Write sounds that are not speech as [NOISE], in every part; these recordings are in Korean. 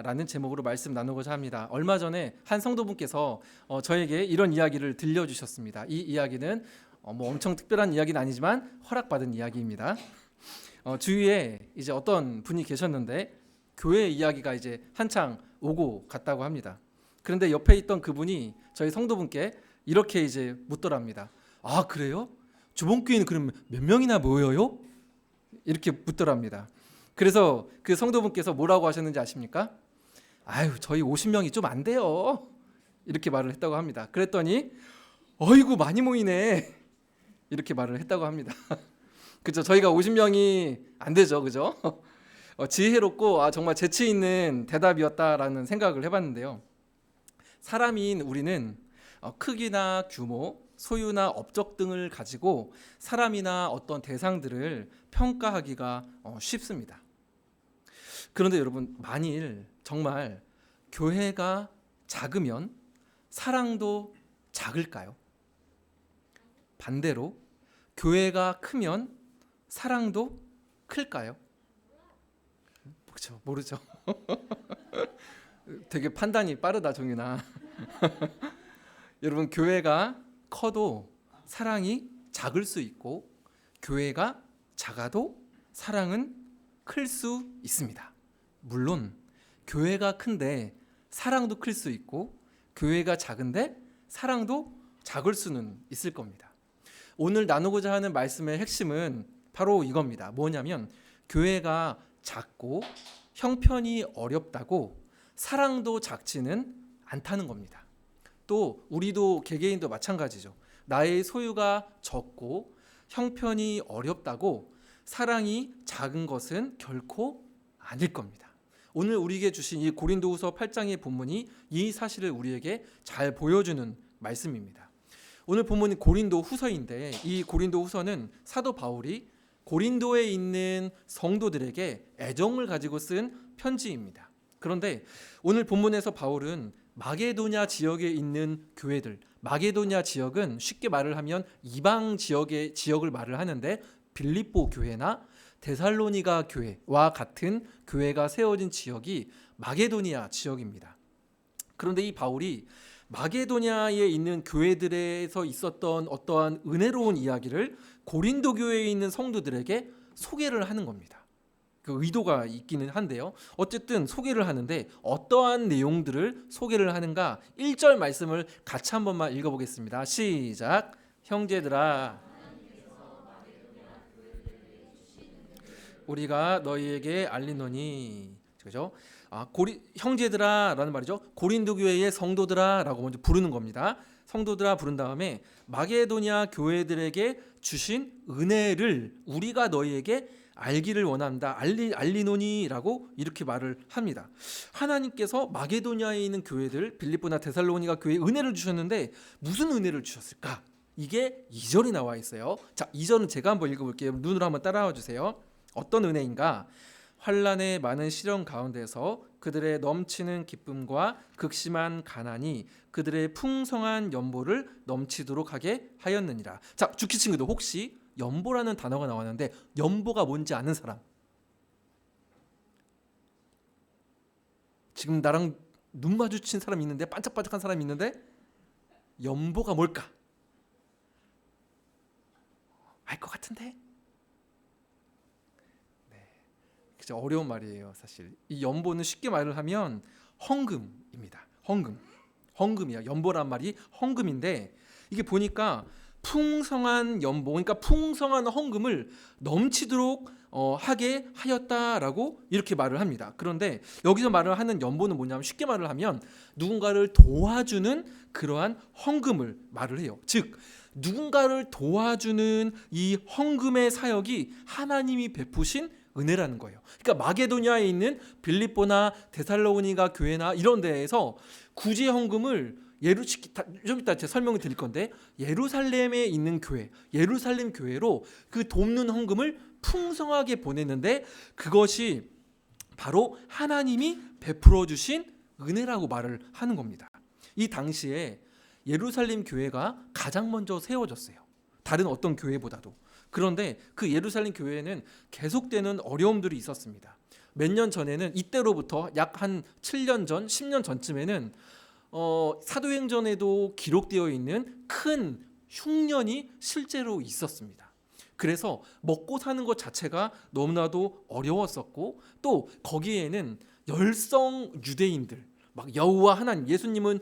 있다라는 제목으로 말씀 나누고자 합니다. 얼마 전에 한 성도분께서 어, 저에게 이런 이야기를 들려주셨습니다. 이 이야기는 어, 뭐 엄청 특별한 이야기는 아니지만 허락받은 이야기입니다. 어, 주위에 이제 어떤 분이 계셨는데 교회 이야기가 이제 한창 오고 갔다고 합니다. 그런데 옆에 있던 그분이 저희 성도분께 이렇게 이제 묻더랍니다. 아 그래요? 주봉교회는 그럼 몇 명이나 모여요? 이렇게 묻더랍니다. 그래서 그 성도분께서 뭐라고 하셨는지 아십니까? 아유 저희 50명이 좀 안 돼요. 이렇게 말을 했다고 합니다. 그랬더니 어이구 많이 모이네. 이렇게 말을 했다고 합니다. [LAUGHS] 그죠? 저희가 50명이 안 되죠, 그죠? 어, 지혜롭고 아, 정말 재치 있는 대답이었다라는 생각을 해봤는데요. 사람인 우리는 어, 크기나 규모, 소유나 업적 등을 가지고 사람이나 어떤 대상들을 평가하기가 어, 쉽습니다. 그런데 여러분 만일 정말 교회가 작으면 사랑도 작을까요? 반대로 교회가 크면 사랑도 클까요? 그렇죠. 모르죠. [LAUGHS] 되게 판단이 빠르다 정윤아. [LAUGHS] 여러분 교회가 커도 사랑이 작을 수 있고 교회가 작아도 사랑은 클 수 있습니다. 물론 교회가 큰데 사랑도 클 수 있고 교회가 작은데 사랑도 작을 수는 있을 겁니다. 오늘 나누고자 하는 말씀의 핵심은 바로 이겁니다. 뭐냐면 교회가 작고 형편이 어렵다고 사랑도 작지는 않다는 겁니다. 또 우리도 개개인도 마찬가지죠. 나의 소유가 적고 형편이 어렵다고 사랑이 작은 것은 결코 아닐 겁니다. 오늘 우리에게 주신 이 고린도후서 8장의 본문이 이 사실을 우리에게 잘 보여주는 말씀입니다. 오늘 본문이 고린도 후서인데 이 고린도 후서는 사도 바울이 고린도에 있는 성도들에게 애정을 가지고 쓴 편지입니다. 그런데 오늘 본문에서 바울은 마게도냐 지역에 있는 교회들, 마게도냐 지역은 쉽게 말을 하면 이방 지역의 지역을 말을 하는데 빌립보 교회나 데살로니가 교회와 같은 교회가 세워진 지역이 마게도니아 지역입니다. 그런데 이 바울이 마게도냐에 있는 교회들에서 있었던 어떠한 은혜로운 이야기를 고린도 교회에 있는 성도들에게 소개를 하는 겁니다. 그 의도가 있기는 한데요. 어쨌든 소개를 하는데 어떠한 내용들을 소개를 하는가 1절 말씀을 같이 한 번만 읽어 보겠습니다. 시작. 형제들아 우리가 너희에게 알리노니 그죠? 아, 고리 형제들아라는 말이죠. 고린도 교회의 성도들아라고 먼저 부르는 겁니다. 성도들아 부른 다음에 마게도냐 교회들에게 주신 은혜를 우리가 너희에게 알기를 원한다. 알리 알리노니라고 이렇게 말을 합니다. 하나님께서 마게도냐에 있는 교회들 빌립보나 데살로니가 교회에 은혜를 주셨는데 무슨 은혜를 주셨을까? 이게 2절이 나와 있어요. 자, 2절은 제가 한번 읽어 볼게요. 눈으로 한번 따라와 주세요. 어떤 은혜인가? 환란의 많은 시련 가운데서 그들의 넘치는 기쁨과 극심한 가난이 그들의 풍성한 연보를 넘치도록 하게 하였느니라. 자, 주키 친구들 혹시 연보라는 단어가 나왔는데 연보가 뭔지 아는 사람? 지금 나랑 눈 마주친 사람 있는데 반짝반짝한 사람 있는데 연보가 뭘까? 알 것 같은데? 진짜 어려운 말이에요, 사실. 이 연보는 쉽게 말을 하면 헌금입니다. 헌금. 헌금이야. 연보란 말이 헌금인데 이게 보니까 풍성한 연보, 그러니까 풍성한 헌금을 넘치도록 어, 하게 하였다라고 이렇게 말을 합니다. 그런데 여기서 말을 하는 연보는 뭐냐면 쉽게 말을 하면 누군가를 도와주는 그러한 헌금을 말을 해요. 즉 누군가를 도와주는 이 헌금의 사역이 하나님이 베푸신 은혜라는 거예요. 그러니까 마게도냐에 있는 빌립보나 데살로니가 교회나 이런 데에서 구제 헌금을 예루 좀 이따 제가 설명을 드릴 건데 예루살렘에 있는 교회, 예루살렘 교회로 그 돕는 헌금을 풍성하게 보냈는데 그것이 바로 하나님이 베풀어 주신 은혜라고 말을 하는 겁니다. 이 당시에 예루살렘 교회가 가장 먼저 세워졌어요. 다른 어떤 교회보다도. 그런데 그 예루살렘 교회에는 계속되는 어려움들이 있었습니다. 몇 년 전에는 이때로부터 약 한 7년 전, 10년 전쯤에는 어, 사도행전에도 기록되어 있는 큰 흉년이 실제로 있었습니다. 그래서 먹고 사는 것 자체가 너무나도 어려웠었고 또 거기에는 열성 유대인들 막 여호와 하나님 예수님은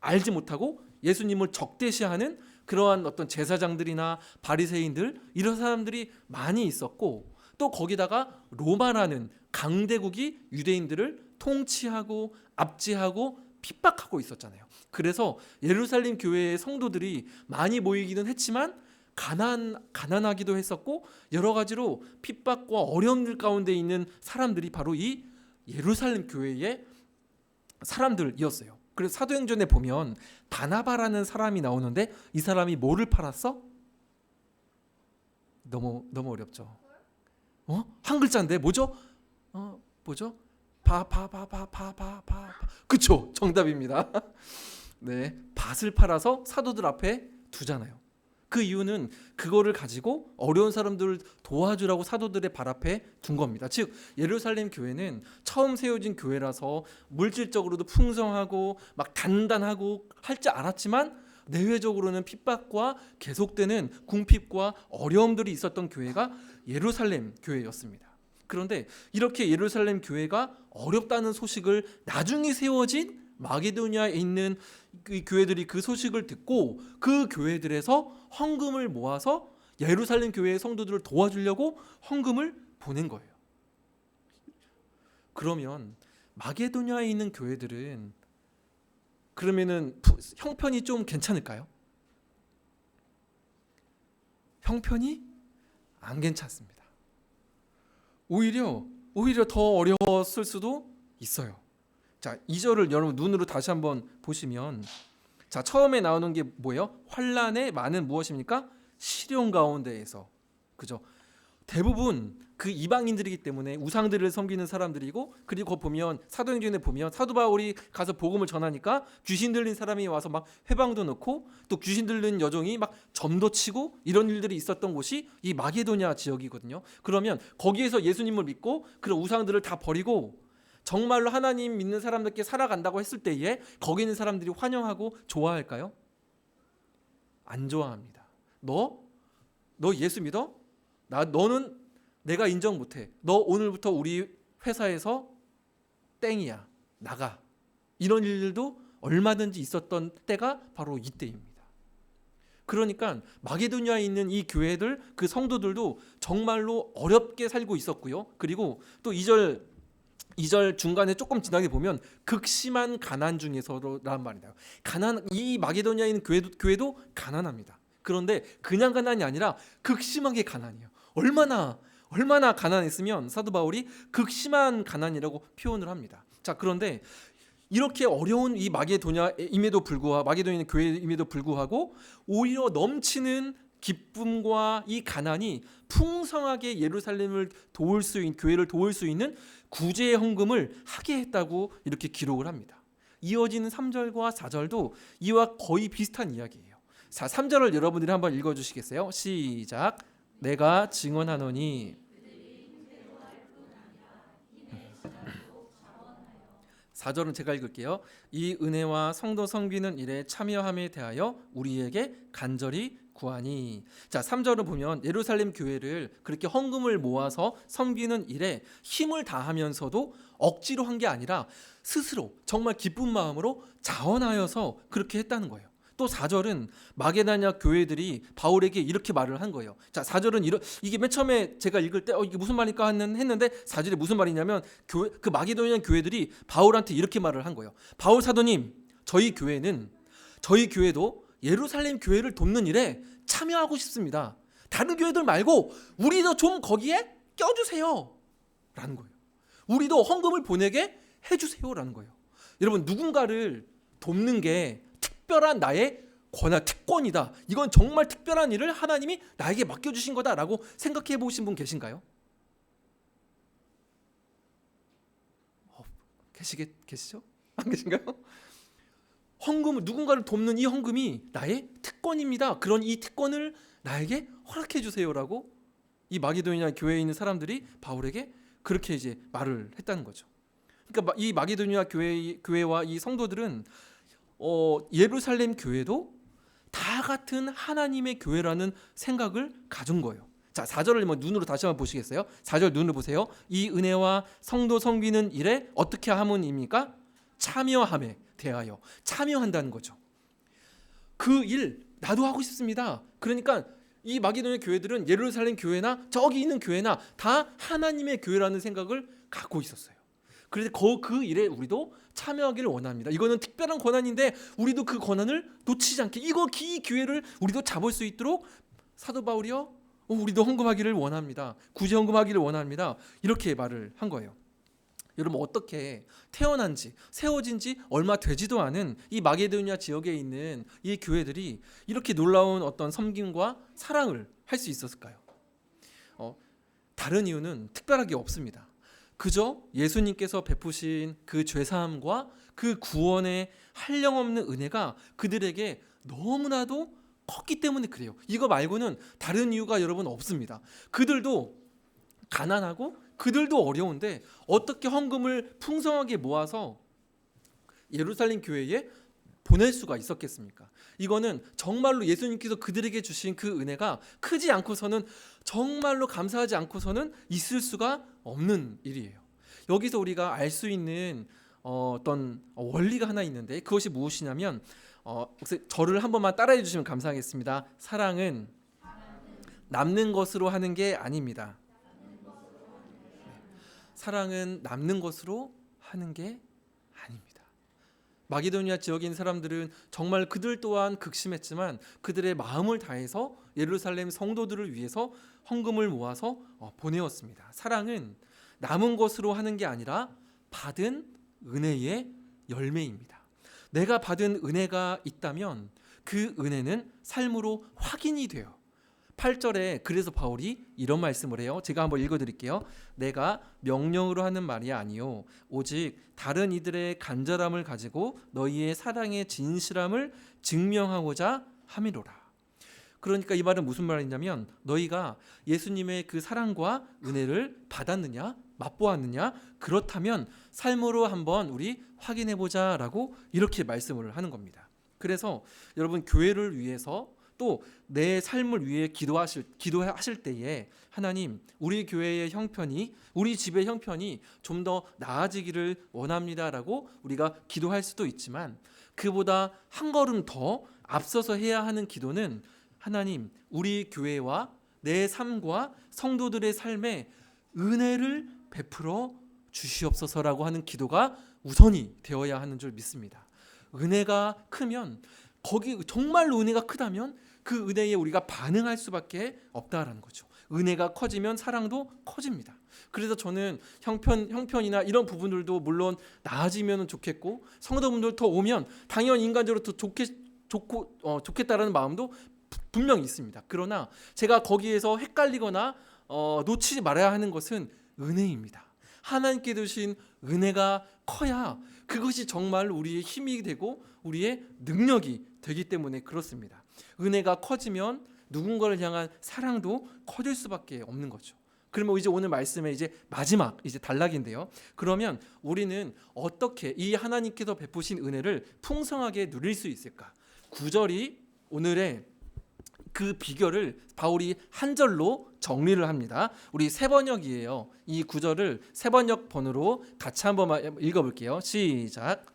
알지 못하고 예수님을 적대시하는 그러한 어떤 제사장들이나 바리새인들 이런 사람들이 많이 있었고 또 거기다가 로마라는 강대국이 유대인들을 통치하고 압제하고 핍박하고 있었잖아요. 그래서 예루살렘 교회의 성도들이 많이 모이기는 했지만 가난 가난하기도 했었고 여러 가지로 핍박과 어려움들 가운데 있는 사람들이 바로 이 예루살렘 교회의 사람들이었어요. 그래서 사도행전에 보면 바나바라는 사람이 나오는데 이 사람이 뭐를 팔았어? 너무 너무 어렵죠. 어? 한 글자인데 뭐죠? 어, 뭐죠? 바 바 바 바 바 바 바. 그쵸? 정답입니다. [LAUGHS] 네, 밭을 팔아서 사도들 앞에 두잖아요. 그 이유는 그거를 가지고 어려운 사람들을 도와주라고 사도들의 발 앞에 둔 겁니다. 즉 예루살렘 교회는 처음 세워진 교회라서 물질적으로도 풍성하고 막 단단하고 할 줄 알았지만 내외적으로는 핍박과 계속되는 궁핍과 어려움들이 있었던 교회가 예루살렘 교회였습니다. 그런데 이렇게 예루살렘 교회가 어렵다는 소식을 나중에 세워진 마게도니아에 있는 그 교회들이 그 소식을 듣고 그 교회들에서 헌금을 모아서 예루살렘 교회의 성도들을 도와주려고 헌금을 보낸 거예요. 그러면 마게도니아에 있는 교회들은 그러면은 부- 형편이 좀 괜찮을까요? 형편이 안 괜찮습니다. 오히려 오히려 더 어려웠을 수도 있어요. 자, 2절을 여러분 눈으로 다시 한번 보시면 자, 처음에 나오는 게 뭐예요? 환란의 많은 무엇입니까? 시련 가운데에서. 그죠? 대부분 그 이방인들이기 때문에 우상들을 섬기는 사람들이고 그리고 보면 사도행전에 보면 사도 바울이 가서 복음을 전하니까 귀신 들린 사람이 와서 막 회방도 넣고 또 귀신 들린 여종이 막 점도 치고 이런 일들이 있었던 곳이 이 마게도냐 지역이거든요. 그러면 거기에서 예수님을 믿고 그런 우상들을 다 버리고 정말로 하나님 믿는 사람들께 살아간다고 했을 때에 거기 있는 사람들이 환영하고 좋아할까요? 안 좋아합니다. 너? 너 예수 믿어? 나 너는 내가 인정 못 해. 너 오늘부터 우리 회사에서 땡이야. 나가. 이런 일들도 얼마든지 있었던 때가 바로 이때입니다. 그러니까 마게도니아에 있는 이 교회들 그 성도들도 정말로 어렵게 살고 있었고요. 그리고 또 2절 2절 중간에 조금 지나게 보면 극심한 가난 중에서라는 말이에요. 가난 이 마게도니아에 있는 교회도, 교회도 가난합니다. 그런데 그냥 가난이 아니라 극심하게 가난이에요. 얼마나 얼마나 가난했으면 사도 바울이 극심한 가난이라고 표현을 합니다. 자, 그런데 이렇게 어려운 이 마게도냐임에도 불구하고 마게도냐 교회임에도 불구하고 오히려 넘치는 기쁨과 이 가난이 풍성하게 예루살렘을 도울 수 있는 교회를 도울 수 있는 구제의 헌금을 하게 했다고 이렇게 기록을 합니다. 이어지는 3절과 4절도 이와 거의 비슷한 이야기예요. 자, 3절을 여러분들이 한번 읽어 주시겠어요? 시작. 내가 증언하노니 4절은 제가 읽을게요. 이 은혜와 성도 섬기는 일에 참여함에 대하여 우리에게 간절히 구하니. 자, 3절을 보면 예루살렘 교회를 그렇게 헌금을 모아서 섬기는 일에 힘을 다하면서도 억지로 한 게 아니라 스스로 정말 기쁜 마음으로 자원하여서 그렇게 했다는 거예요. 또 4절은 마게다냐 교회들이 바울에게 이렇게 말을 한 거예요. 자, 4절은 이러, 이게 맨 처음에 제가 읽을 때 어, 이게 무슨 말일까 했는데 4절에 무슨 말이냐면 교회 그 마게도냐 교회들이 바울한테 이렇게 말을 한 거예요. 바울 사도님, 저희 교회는 저희 교회도 예루살렘 교회를 돕는 일에 참여하고 싶습니다. 다른 교회들 말고 우리도 좀 거기에 껴주세요. 라는 거예요. 우리도 헌금을 보내게 해주세요 라는 거예요. 여러분 누군가를 돕는 게 특별한 나의 권한 특권이다. 이건 정말 특별한 일을 하나님이 나에게 맡겨주신 거다라고 생각해 보신 분 계신가요? 어, 계시게 계시죠? 안 계신가요? 헌금을 누군가를 돕는 이 헌금이 나의 특권입니다. 그런 이 특권을 나에게 허락해 주세요라고 이 마게도니아 교회에 있는 사람들이 바울에게 그렇게 이제 말을 했다는 거죠. 그러니까 마- 이 마게도니아 교회 교회와 이 성도들은 어, 예루살렘 교회도 다 같은 하나님의 교회라는 생각을 가진 거예요. 자, 4절을 뭐 눈으로 다시 한번 보시겠어요? 4절 눈으로 보세요. 이 은혜와 성도 성비는 일에 어떻게 하문입니까? 참여함에 대하여 참여한다는 거죠. 그 일 나도 하고 싶습니다. 그러니까 이 마게도냐 교회들은 예루살렘 교회나 저기 있는 교회나 다 하나님의 교회라는 생각을 갖고 있었어요. 그래서 그, 그 일에 우리도 참여하기를 원합니다. 이거는 특별한 권한인데 우리도 그 권한을 놓치지 않게 이거 이 기회를 우리도 잡을 수 있도록 사도 바울이요. 어, 우리도 헌금하기를 원합니다. 구제 헌금하기를 원합니다. 이렇게 말을 한 거예요. 여러분 어떻게 태어난 지 세워진 지 얼마 되지도 않은 이 마게도니아 지역에 있는 이 교회들이 이렇게 놀라운 어떤 섬김과 사랑을 할 수 있었을까요? 어, 다른 이유는 특별하게 없습니다. 그저 예수님께서 베푸신 그 죄사함과 그 구원의 한량없는 은혜가 그들에게 너무나도 컸기 때문에 그래요. 이거 말고는 다른 이유가 여러분 없습니다. 그들도 가난하고 그들도 어려운데 어떻게 헌금을 풍성하게 모아서 예루살렘 교회에 보낼 수가 있었겠습니까? 이거는 정말로 예수님께서 그들에게 주신 그 은혜가 크지 않고서는 정말로 감사하지 않고서는 있을 수가 없는 일이에요. 여기서 우리가 알 수 있는 어, 어떤 원리가 하나 있는데 그것이 무엇이냐면 어, 저를 한 번만 따라해 주시면 감사하겠습니다. 사랑은 남는 것으로 하는 게 아닙니다. 사랑은 남는 것으로 하는 게 아닙니다. 마게도니아 지역에 사람들은 정말 그들 또한 극심했지만 그들의 마음을 다해서 예루살렘 성도들을 위해서 헌금을 모아서 어, 보내었습니다. 사랑은 남은 것으로 하는 게 아니라 받은 은혜의 열매입니다. 내가 받은 은혜가 있다면 그 은혜는 삶으로 확인이 돼요. 8절에 그래서 바울이 이런 말씀을 해요. 제가 한번 읽어 드릴게요. 내가 명령으로 하는 말이 아니요 오직 다른 이들의 간절함을 가지고 너희의 사랑의 진실함을 증명하고자 함이로라. 그러니까 이 말은 무슨 말이냐면 너희가 예수님의 그 사랑과 은혜를 받았느냐 맛보았느냐 그렇다면 삶으로 한번 우리 확인해 보자라고 이렇게 말씀을 하는 겁니다. 그래서 여러분 교회를 위해서 또 내 삶을 위해 기도하실 기도하실 때에 하나님 우리 교회의 형편이 우리 집의 형편이 좀 더 나아지기를 원합니다라고 우리가 기도할 수도 있지만 그보다 한 걸음 더 앞서서 해야 하는 기도는 하나님 우리 교회와 내 삶과 성도들의 삶에 은혜를 베풀어 주시옵소서라고 하는 기도가 우선이 되어야 하는 줄 믿습니다. 은혜가 크면 거기 정말로 은혜가 크다면 그 은혜에 우리가 반응할 수밖에 없다라는 거죠. 은혜가 커지면 사랑도 커집니다. 그래서 저는 형편 형편이나 이런 부분들도 물론 나아지면 좋겠고 성도분들 더 오면 당연히 인간적으로 더 좋게 좋고 어, 좋겠다라는 마음도 분명히 있습니다. 그러나 제가 거기에서 헷갈리거나 어, 놓치지 말아야 하는 것은 은혜입니다. 하나님께 주신 은혜가 커야 그것이 정말 우리의 힘이 되고 우리의 능력이 되기 때문에 그렇습니다. 은혜가 커지면 누군가를 향한 사랑도 커질 수밖에 없는 거죠. 그러면 이제 오늘 말씀의 이제 마지막 이제 단락인데요. 그러면 우리는 어떻게 이 하나님께서 베푸신 은혜를 풍성하게 누릴 수 있을까? 구절이 오늘의 그 비결을 바울이 한 절로 정리를 합니다. 우리 세 번역이에요. 이 구절을 세 번역 번호로 같이 한번 읽어볼게요. 시작.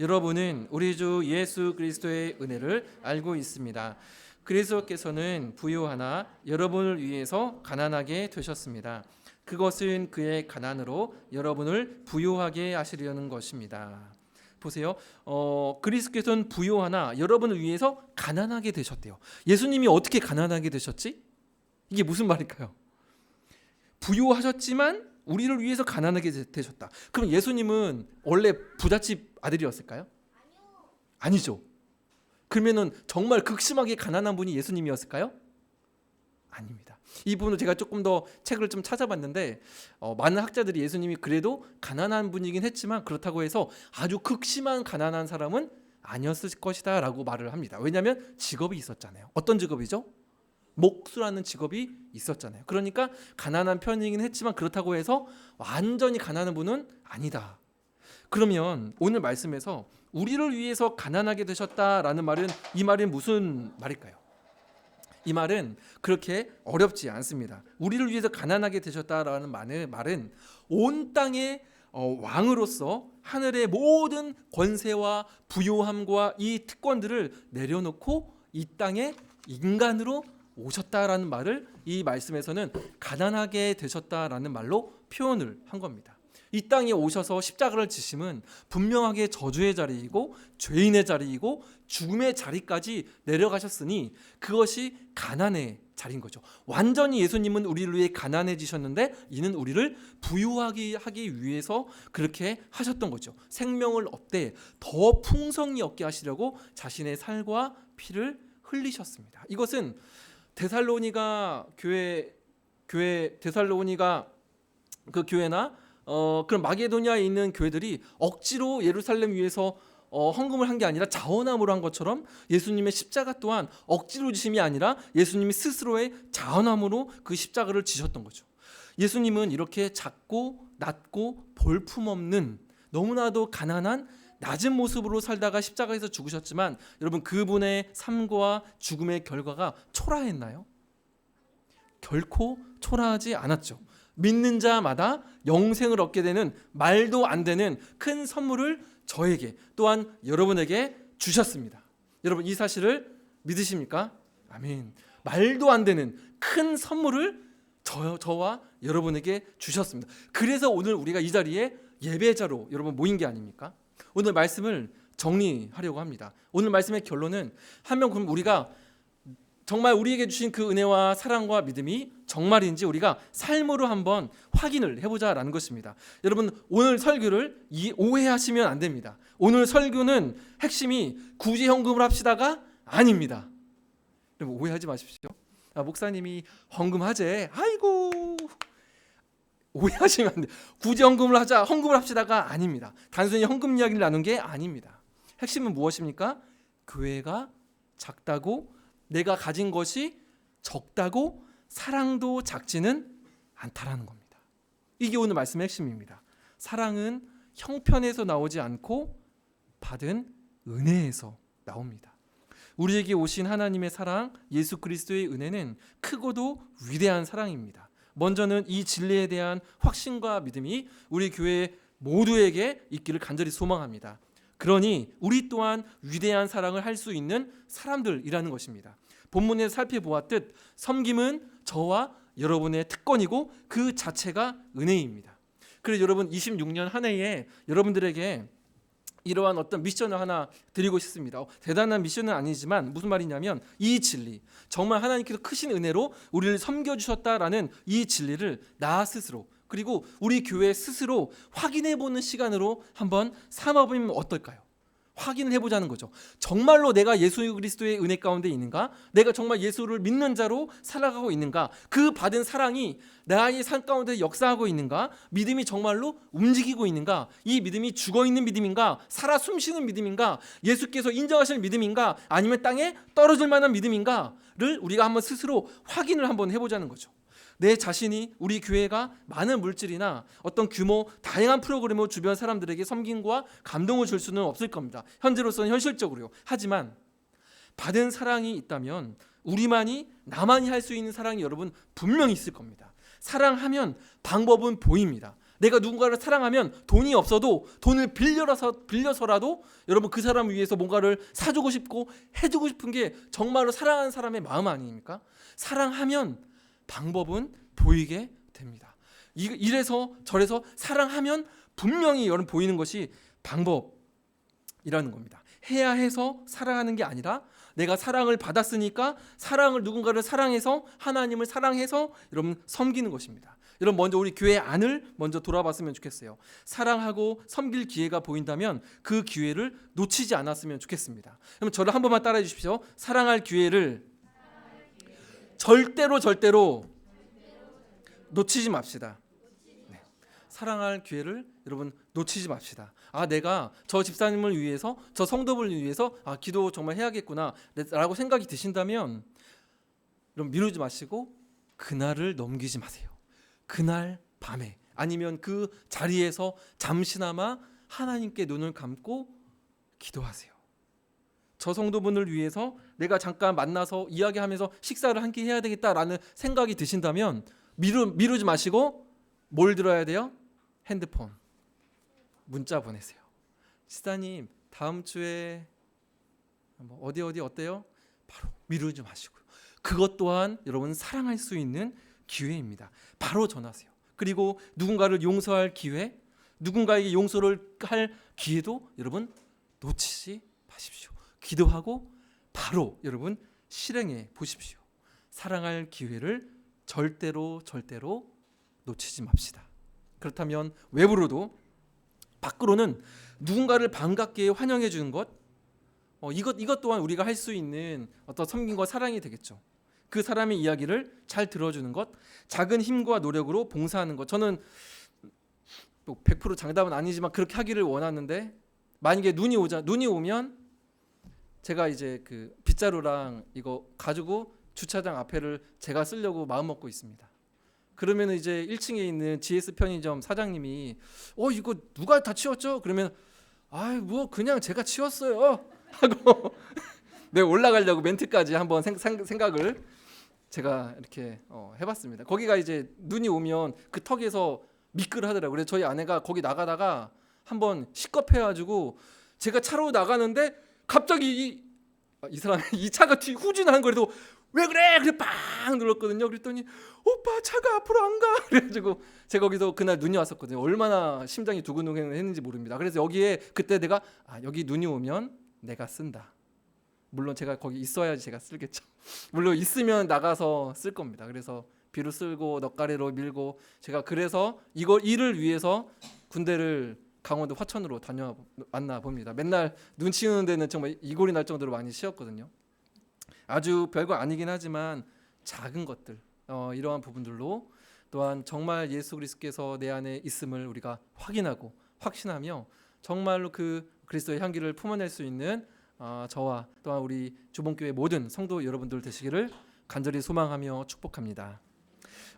여러분은 우리 주 예수 그리스도의 은혜를 알고 있습니다. 그리스도께서는 부요하나 여러분을 위해서 가난하게 되셨습니다. 그것은 그의 가난으로 여러분을 부요하게 하시려는 것입니다. 보세요. 어, 그리스도께서는 부요하나 여러분을 위해서 가난하게 되셨대요. 예수님이 어떻게 가난하게 되셨지? 이게 무슨 말일까요? 부요하셨지만 우리를 위해서 가난하게 되셨다. 그럼 예수님은 원래 부잣집 아들이었을까요? 아니죠. 그러면은 정말 극심하게 가난한 분이 예수님이었을까요? 아닙니다. 이 부분을 제가 조금 더 책을 좀 찾아봤는데 어, 많은 학자들이 예수님이 그래도 가난한 분이긴 했지만 그렇다고 해서 아주 극심한 가난한 사람은 아니었을 것이다라고 말을 합니다. 왜냐하면 직업이 있었잖아요. 어떤 직업이죠? 목수라는 직업이 있었잖아요. 그러니까 가난한 편이긴 했지만 그렇다고 해서 완전히 가난한 분은 아니다. 그러면 오늘 말씀에서 우리를 위해서 가난하게 되셨다라는 말은 이 말은 무슨 말일까요? 이 말은 그렇게 어렵지 않습니다. 우리를 위해서 가난하게 되셨다라는 말은, 온 땅의 어, 왕으로서 하늘의 모든 권세와 부요함과 이 특권들을 내려놓고 이 땅에 인간으로 오셨다라는 말을 이 말씀에서는 가난하게 되셨다라는 말로 표현을 한 겁니다. 이 땅에 오셔서 십자가를 지심은 분명하게 저주의 자리이고 죄인의 자리이고 죽음의 자리까지 내려가셨으니 그것이 가난의 자리인 거죠. 완전히 예수님은 우리를 위해 가난해지셨는데 이는 우리를 부유하게 하기 위해서 그렇게 하셨던 거죠. 생명을 얻되 더 풍성히 얻게 하시려고 자신의 살과 피를 흘리셨습니다. 이것은 데살로니가 교회 교회 데살로니가 그 교회나 어 그런 마게도니아에 있는 교회들이 억지로 예루살렘 위에서 어, 헌금을 한 게 아니라 자원함으로 한 것처럼 예수님의 십자가 또한 억지로 지심이 아니라 예수님이 스스로의 자원함으로 그 십자가를 지셨던 거죠. 예수님은 이렇게 작고 낮고 볼품없는 너무나도 가난한 낮은 모습으로 살다가 십자가에서 죽으셨지만 여러분 그분의 삶과 죽음의 결과가 초라했나요? 결코 초라하지 않았죠. 믿는 자마다 영생을 얻게 되는 말도 안 되는 큰 선물을 저에게 또한 여러분에게 주셨습니다. 여러분 이 사실을 믿으십니까? 아멘. 말도 안 되는 큰 선물을 저, 저와 여러분에게 주셨습니다. 그래서 오늘 우리가 이 자리에 예배자로 여러분 모인 게 아닙니까? 오늘 말씀을 정리하려고 합니다. 오늘 말씀의 결론은 한명 그럼 우리가 정말 우리에게 주신 그 은혜와 사랑과 믿음이 정말인지 우리가 삶으로 한번 확인을 해보자라는 것입니다. 여러분 오늘 설교를 이 오해하시면 안 됩니다. 오늘 설교는 핵심이 구제 헌금을 합시다가 아닙니다. 여러분 오해하지 마십시오. 아, 목사님이 헌금 하재. 아이고 오해하시면 안 돼. 구제 헌금을 하자, 헌금을 합시다가 아닙니다. 단순히 헌금 이야기를 나눈 게 아닙니다. 핵심은 무엇입니까? 교회가 작다고 내가 가진 것이 적다고 사랑도 작지는 않다라는 겁니다. 이게 오늘 말씀의 핵심입니다. 사랑은 형편에서 나오지 않고 받은 은혜에서 나옵니다. 우리에게 오신 하나님의 사랑, 예수 그리스도의 은혜는 크고도 위대한 사랑입니다. 먼저는 이 진리에 대한 확신과 믿음이 우리 교회 모두에게 있기를 간절히 소망합니다. 그러니 우리 또한 위대한 사랑을 할 수 있는 사람들이라는 것입니다. 본문에서 살펴보았듯 섬김은 저와 여러분의 특권이고 그 자체가 은혜입니다. 그래서 여러분 26년 한 해에 여러분들에게 이러한 어떤 미션을 하나 드리고 싶습니다. 어, 대단한 미션은 아니지만 무슨 말이냐면 이 진리 정말 하나님께서 크신 은혜로 우리를 섬겨 주셨다라는 이 진리를 나 스스로 그리고 우리 교회 스스로 확인해 보는 시간으로 한번 삼아 보면 어떨까요? 확인을 해보자는 거죠. 정말로 내가 예수 그리스도의 은혜 가운데 있는가? 내가 정말 예수를 믿는 자로 살아가고 있는가? 그 받은 사랑이 나의 삶 가운데 역사하고 있는가? 믿음이 정말로 움직이고 있는가? 이 믿음이 죽어 있는 믿음인가? 살아 숨쉬는 믿음인가? 예수께서 인정하실 믿음인가? 아니면 땅에 떨어질 만한 믿음인가?를 우리가 한번 스스로 확인을 한번 해보자는 거죠. 내 자신이 우리 교회가 많은 물질이나 어떤 규모 다양한 프로그램으로 주변 사람들에게 섬김과 감동을 줄 수는 없을 겁니다. 현재로서는 현실적으로요. 하지만 받은 사랑이 있다면 우리만이 나만이 할 수 있는 사랑이 여러분 분명히 있을 겁니다. 사랑하면 방법은 보입니다. 내가 누군가를 사랑하면 돈이 없어도 돈을 빌려서 빌려서라도 여러분 그 사람을 위해서 뭔가를 사주고 싶고 해주고 싶은 게 정말로 사랑하는 사람의 마음 아닙니까? 사랑하면 방법은 보이게 됩니다. 이래서 저래서 사랑하면 분명히 여러분 보이는 것이 방법이라는 겁니다. 해야 해서 사랑하는 게 아니라 내가 사랑을 받았으니까 사랑을 누군가를 사랑해서 하나님을 사랑해서 여러분 섬기는 것입니다. 여러분 먼저 우리 교회 안을 먼저 돌아봤으면 좋겠어요. 사랑하고 섬길 기회가 보인다면 그 기회를 놓치지 않았으면 좋겠습니다. 그럼 저를 한 번만 따라해 주십시오. 사랑할 기회를 절대로 절대로 놓치지 맙시다. 네. 사랑할 기회를 여러분 놓치지 맙시다. 아 내가 저 집사님을 위해서 저 성도를 위해서 아 기도 정말 해야겠구나라고 생각이 드신다면 여러분 미루지 마시고 그날을 넘기지 마세요. 그날 밤에 아니면 그 자리에서 잠시나마 하나님께 눈을 감고 기도하세요. 저 성도분을 위해서 내가 잠깐 만나서 이야기하면서 식사를 한 끼 해야 되겠다라는 생각이 드신다면 미루, 미루지 마시고 뭘 들어야 돼요? 핸드폰 문자 보내세요. 시사님 다음 주에 뭐 어디 어디 어때요? 바로 미루지 마시고요. 그것 또한 여러분 사랑할 수 있는 기회입니다. 바로 전하세요. 그리고 누군가를 용서할 기회, 누군가에게 용서를 할 기회도 여러분 놓치지 마십시오. 기도하고 바로 여러분 실행해 보십시오. 사랑할 기회를 절대로 절대로 놓치지 맙시다. 그렇다면 외부로도 밖으로는 누군가를 반갑게 환영해 주는 것 어, 이것 이것 또한 우리가 할 수 있는 어떤 섬김과 사랑이 되겠죠. 그 사람의 이야기를 잘 들어주는 것, 작은 힘과 노력으로 봉사하는 것. 저는 뭐100% 장담은 아니지만 그렇게 하기를 원하는데 만약에 눈이 오자 눈이 오면 제가 이제 그 빗자루랑 이거 가지고 주차장 앞에를 제가 쓰려고 마음 먹고 있습니다. 그러면 이제 1층에 있는 GS 편의점 사장님이 어 이거 누가 다 치웠죠? 그러면 아이 뭐 그냥 제가 치웠어요 [LAUGHS] 하고 내 [LAUGHS] 올라가려고 멘트까지 한번 생, 생, 생각을 제가 이렇게 어, 해봤습니다. 거기가 이제 눈이 오면 그 턱에서 미끌하더라고요. 그래서 저희 아내가 거기 나가다가 한번 시겁해가지고 제가 차로 나가는데 갑자기 이, 아, 이 사람이 [LAUGHS] 이 차가 뒤 후진하는 거래도 왜 그래? 그래 빵 눌렀거든요. 그랬더니 오빠 차가 앞으로 안 가. [LAUGHS] 그래가지고 제가 거기서 그날 눈이 왔었거든요. 얼마나 심장이 두근두근 했는지 모릅니다. 그래서 여기에 그때 내가 아 여기 눈이 오면 내가 쓴다. 물론 제가 거기 있어야지 제가 쓸겠죠. [LAUGHS] 물론 있으면 나가서 쓸 겁니다. 그래서 비로 쓸고 넉가래로 밀고 제가 그래서 이걸 일을 위해서 군대를 강원도 화천으로 다녀 왔나 봅니다. 맨날 눈 치우는 데는 정말 이골이 날 정도로 많이 쉬었거든요. 아주 별거 아니긴 하지만 작은 것들 어, 이러한 부분들로 또한 정말 예수 그리스도께서 내 안에 있음을 우리가 확인하고 확신하며 정말로 그 그리스도의 향기를 품어낼 수 있는 어, 저와 또한 우리 주봉교회 모든 성도 여러분들 되시기를 간절히 소망하며 축복합니다.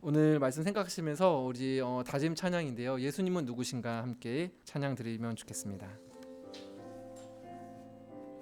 오늘 말씀 생각하시면서 우리 어, 다짐 찬양인데요. 예수님은 누구신가 함께 찬양 드리면 좋겠습니다.